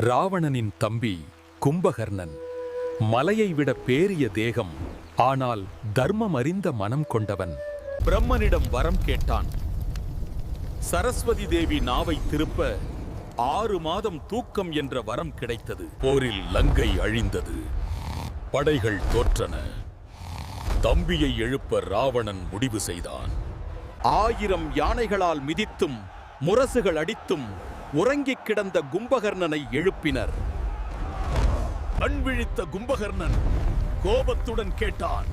ராவணனின் தம்பி கும்பகர்ணன். மலையை விட பேரிய தேகம் ஆனால் தர்மம் அறிந்த மனம் கொண்டவன். பிரம்மனிடம் வரம் கேட்டான். சரஸ்வதி தேவி நாவை திருப்ப ஆறு மாதம் தூக்கம் என்ற வரம் கிடைத்தது. போரில் லங்கை அழிந்தது. படைகள் தோற்றன. தம்பியை எழுப்ப ராவணன் முடிவு செய்தான். ஆயிரம் யானைகளால் மிதித்தும் முரசுகள் அடித்தும் உறங்கிக் கிடந்த கும்பகர்ணனை எழுப்பினர். கண்விழித்த கும்பகர்ணன் கோபத்துடன் கேட்டான்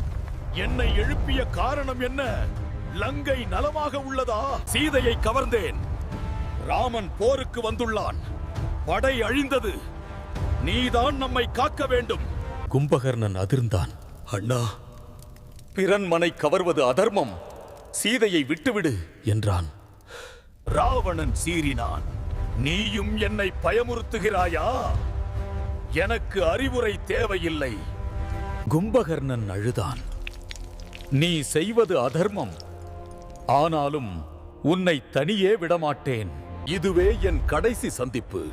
என்னை எழுப்பிய காரணம் என்ன? லங்கை நலமாக உள்ளதா? சீதையை கவர்ந்தேன். ராமன் போருக்கு வந்துள்ளான். படை அழிந்தது. நீதான் நம்மை காக்க வேண்டும். கும்பகர்ணன் அதிர்ந்தான். அண்ணா பிறன்மனை கவர்வது அதர்மம். சீதையை விட்டுவிடு என்றான். ராவணன் சீறினான். நீயும் என்னை பயமுறுத்துகிறாயா? எனக்கு அறிவுரை தேவையில்லை. கும்பகர்ணன் அழுதான். நீ செய்வது அதர்மம். ஆனாலும் உன்னை தனியே விடமாட்டேன். இதுவே என் கடைசி சந்திப்பு.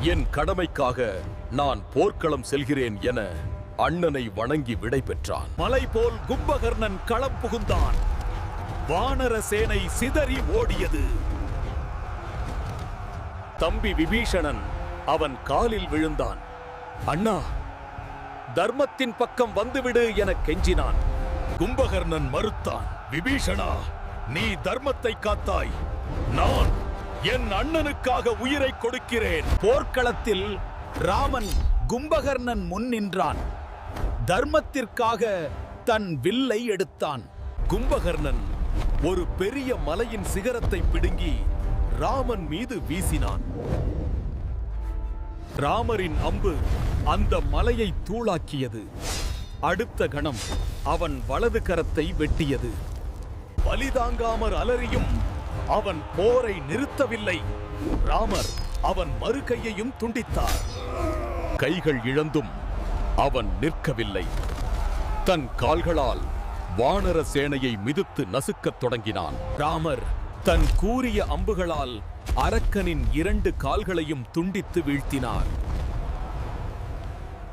என் கடமைக்காக நான் போர்க்களம் செல்கிறேன் என அண்ணனை வணங்கி விடை பெற்றான். மலை போல் கும்பகர்ணன் களம் புகுந்தான். வானர சேனை சிதறி ஓடியது. தம்பி விபீஷணன் அவன் காலில் விழுந்தான். அண்ணா தர்மத்தின் பக்கம் வந்துவிடு என கெஞ்சினான். கும்பகர்ணன் மறுத்தான் விபீஷணா நீ தர்மத்தை காத்தாய். நான் என் அண்ணனுக்காக உயிரை கொடுக்கிறேன். போர்க்களத்தில் ராமன் கும்பகர்ணன் முன் நின்றான். தர்மத்திற்காக தன் வில்லை எடுத்தான். கும்பகர்ணன் ஒரு பெரிய மலையின் சிகரத்தை பிடுங்கி ராமன் மீது வீசினான். ராமரின் அம்பு அந்த மலையை தூளாக்கியது. அடுத்த கணம் அவன் வலது கரத்தை வெட்டியது. பலிதாங்காமற் அலறியும் அவன் போரை நிறுத்தவில்லை. ராமர் அவன் மறு கையையும் துண்டித்தார். கைகள் இழந்தும் அவன் நிற்கவில்லை. தன் கால்களால் வானர சேனையை மிதித்து நசுக்கத் தொடங்கினான். ராமர் தன் கூறிய அம்புகளால் அரக்கனின் இரண்டு கால்களையும் துண்டித்து வீழ்த்தினார்.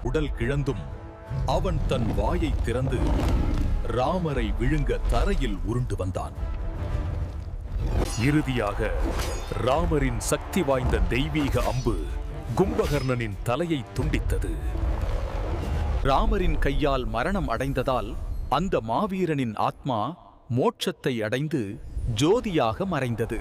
உடல் கிழந்தும் அவன் தன் வாயை திறந்து ராமரை விழுங்க தரையில் உருண்டு வந்தான். இறுதியாக ராமரின் சக்தி வாய்ந்த தெய்வீக அம்பு கும்பகர்ணனின் தலையை துண்டித்தது. ராமரின் கையால் மரணம் அடைந்ததால் அந்த மாவீரனின் ஆத்மா மோட்சத்தை அடைந்து ஜோதியாக மறைந்தது.